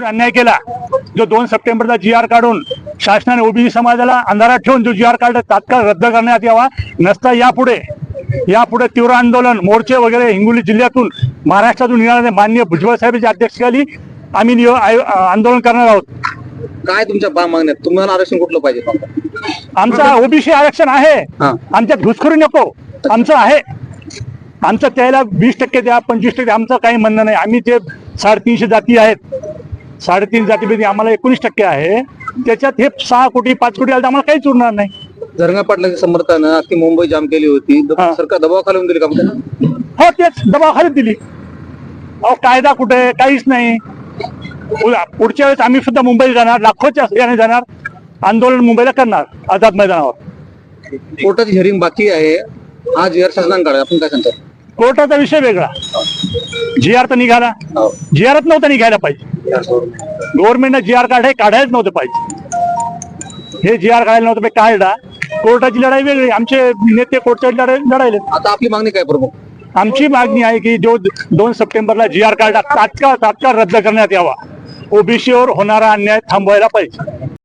अन्याय केला जो दोन सप्टेंबरचा जी आर काढून शासनाने ओबीसी समाजाला अंधारात ठेवून जो जी आर काढला तात्काळ रद्द करण्यात यावा. नसता यापुढे यापुढे तीव्र आंदोलन मोर्चे वगैरे हिंगोली जिल्ह्यातून महाराष्ट्रातून निघाले मान्य भुजबळ साहेबांच्या अध्यक्षतेखाली आम्ही आंदोलन करणार आहोत. काय तुमच्या बा मागण्यात तुम्हाला आरक्षण कुठलं पाहिजे? आमचा ओबीसी आरक्षण आहे. आमच्यात घुसखोरी नको. आमचं आहे. आमचं त्याला वीस टक्के द्या पंचवीस टक्के आमचं काही म्हणणं नाही. आम्ही ते साडेतीनशे जाती आहेत साडेतीन जातीपैकी आम्हाला एकोणीस टक्के आहे. त्याच्यात हे सहा कोटी पाच कोटी आलं तर आम्हाला काहीच उरणार नाही. धरंगा पाटलांच्या समर्थनानं अख्खी मुंबई जाम केली होती. द- हा. सरकार दबावाखाली येऊन दिली का मग त्यांना? हो तेच दबावाखाली दिली. अहो कायदा कुठे? काहीच नाही. पुढच्या वेळेस आम्ही सुद्धा मुंबईला जाणार लाखोच्या याने जाणार आंदोलन मुंबईला करणार आझाद मैदानावर. कोर्टाची हिअरिंग बाकी आहे. आज जी आर शासनाने काढा. आपण काय सांगतो? कोर्टाचा विषय वेगळा. जी आर तर निघाला. जी आरच नव्हतं निघायला पाहिजे. गव्हर्नमेंटनं जी आर काढे काढायच नव्हतं पाहिजे. हे जी आर काढायला नव्हतं काढला. कोर्टाची लढाई वेगळी. आमचे नेते कोर्टाची लढाई लढायले आता आपली मागणी काय प्रमुख? आमची मागणी आहे की जो दोन सप्टेंबरला जी आर काढला तात्काळ तात्काळ रद्द करण्यात यावा. ओबीसीवर होणारा अन्याय थांबवायला पाहिजे.